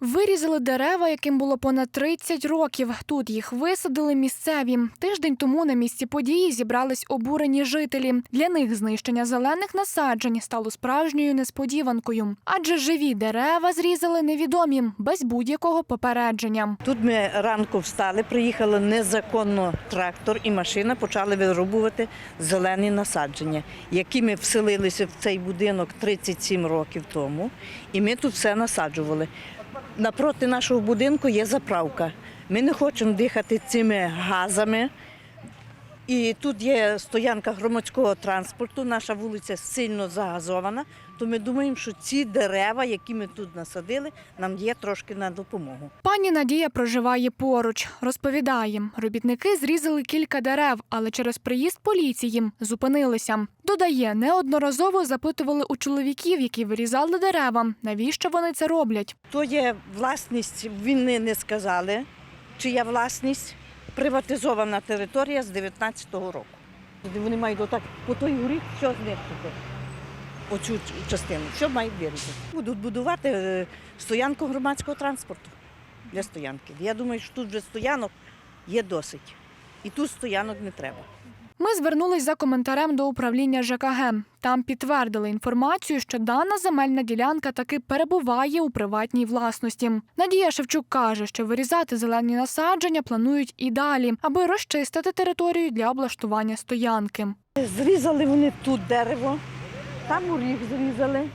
Вирізали дерева, яким було понад 30 років. Тут їх висадили місцеві. Тиждень тому на місці події зібрались обурені жителі. Для них знищення зелених насаджень стало справжньою несподіванкою. Адже живі дерева зрізали невідомі без будь-якого попередження. Тут ми ранку встали, приїхали незаконно трактор і машина, почали вирубувати зелені насадження, які ми вселилися в цей будинок 37 років тому, і ми тут все насаджували. Напроти нашого будинку є заправка. Ми не хочемо дихати цими газами. І тут є стоянка громадського транспорту, наша вулиця сильно загазована, то ми думаємо, що ці дерева, які ми тут насадили, нам є трошки на допомогу. Пані Надія проживає поруч. Розповідає, робітники зрізали кілька дерев, але через приїзд поліції зупинилися. Додає, неодноразово запитували у чоловіків, які вирізали дерева, навіщо вони це роблять. То є власність, війни не сказали, чия власність, приватизована територія з 19-го року. Вони мають отак по той горі що знищити. Оцю частину, що мають вирізати. Будуть будувати е, стоянку громадського транспорту для стоянки. Я думаю, що тут вже стоянок є досить. І тут стоянок не треба. Ми звернулись за коментарем до управління ЖКГ. Там підтвердили інформацію, що дана земельна ділянка таки перебуває у приватній власності. Надія Шевчук каже, що вирізати зелені насадження планують і далі, аби розчистити територію для облаштування стоянки. Зрізали вони тут дерево, там оріг зрізали,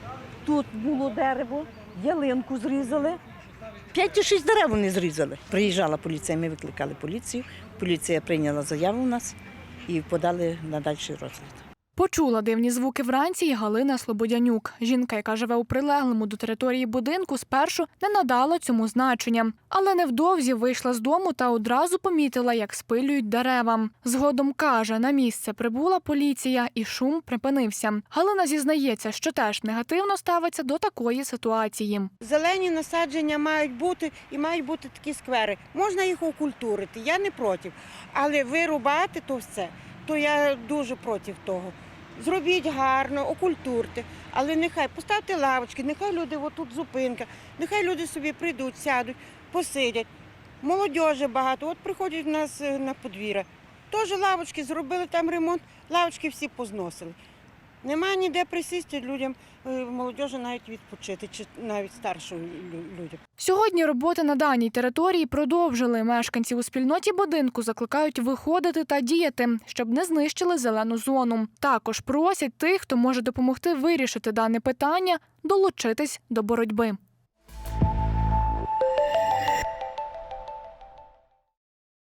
тут було дерево, ялинку зрізали. П'ять чи шість дерев вони зрізали. Приїжджала поліція, ми викликали поліцію. Поліція прийняла заяву у нас і подали на дальший розгляд. Почула дивні звуки вранці і Галина Слободянюк. Жінка, яка живе у прилеглому до території будинку, спершу не надала цьому значення. Але невдовзі вийшла з дому та одразу помітила, як спилюють дерева. Згодом каже, на місце прибула поліція і шум припинився. Галина зізнається, що теж негативно ставиться до такої ситуації. Зелені насадження мають бути і мають бути такі сквери. Можна їх окультурити, я не проти. Але вирубати то все, то я дуже проти того. Зробіть гарно, окультурте, але нехай поставте лавочки, нехай люди отут зупинка, нехай люди собі прийдуть, сядуть, посидять. Молодежі багато, от приходять у нас е, на подвір'я. Теж лавочки зробили там ремонт, лавочки всі позносили. Нема ніде присісти людям, молодежі навіть відпочити, чи навіть старшим лю- людям. Сьогодні роботи на даній території продовжили. Мешканці у спільноті будинку закликають виходити та діяти, щоб не знищили зелену зону. Також просять тих, хто може допомогти вирішити дане питання, долучитись до боротьби.